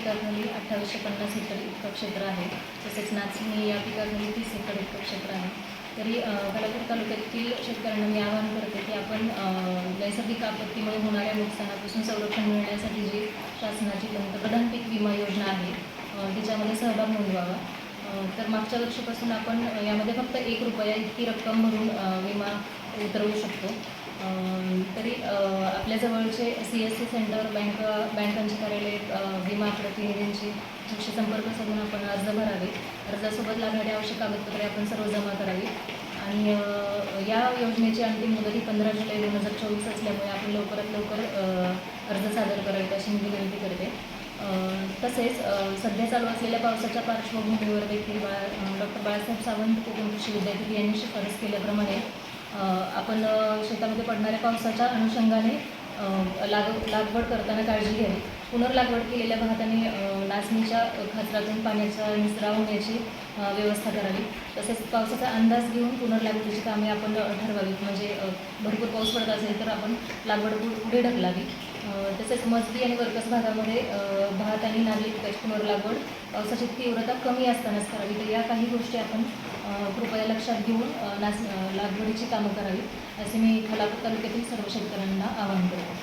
पिकाखाली अठ्ठावीसशे पन्नास हेक्टर इतकं क्षेत्र आहे. तसेच नाचणी या पिकाखाली तीस हेक्टर इतकं क्षेत्र आहे. तरी कलापूर तालुक्यातील शेतकऱ्यांना मी आवाहन करते की आपण नैसर्गिक आपत्तीमुळे होणाऱ्या नुकसानापासून संरक्षण मिळण्यासाठी जी शासनाची पंतप्रधान पीक विमा योजना आहे तिच्यामध्ये सहभाग नोंदवावा. तर मागच्या वर्षीपासून आपण यामध्ये फक्त एक रुपया इतकी रक्कम भरून विमा उतरवू शकतो. तरी आपल्या जवळचे C S C centre bank बँकांचे कार्यालय विमा प्रतिनिधींची यांच्याशी संपर्क साधून आपण अर्ज भरावे. अर्जासोबत लागणारी आवश्यक कागदपत्रे आपण सर्व जमा करावी. आणि या योजनेची अंतिम मुदत ही पंधरा जुलै दोन हजार चोवीस असल्यामुळे आपण लवकरात लवकर अर्ज सादर करावेत अशी मी विनंती करते. तसेच सध्या चालू असलेल्या पावसाच्या पार्श्वभूमीवर देखील बाळा डॉक्टर बाळासाहेब सावंत कोकण कृषी विद्यापीठ यांनी शिफारस केल्याप्रमाणे आपण शेतामध्ये पडणाऱ्या पावसाच्या अनुषंगाने लाग लागवड करताना काळजी घ्यावी. पुनर्लागवड केलेल्या भागात आणि नाचणीच्या खाचरातून पाण्याचा निसरा होण्याची व्यवस्था करावी. तसेच पावसाचा अंदाज घेऊन पुनर्लागवडीची कामे आपण ठरवावीत. म्हणजे भरपूर पाऊस पडत असेल तर आपण लागवड पुढे ढकलावी. तसेच मजबी आणि वर्कस भागामध्ये भात आणि नागली पिकाची लागवड पावसाची तीव्रता कमी असतानाच करावी. तर या काही गोष्टी आपण कृपया लक्षात घेऊन नास नाच लागवडीची कामं करावी असे मी खालापूर तालुक्यातील सर्व शेतकऱ्यांना आवाहन करतो.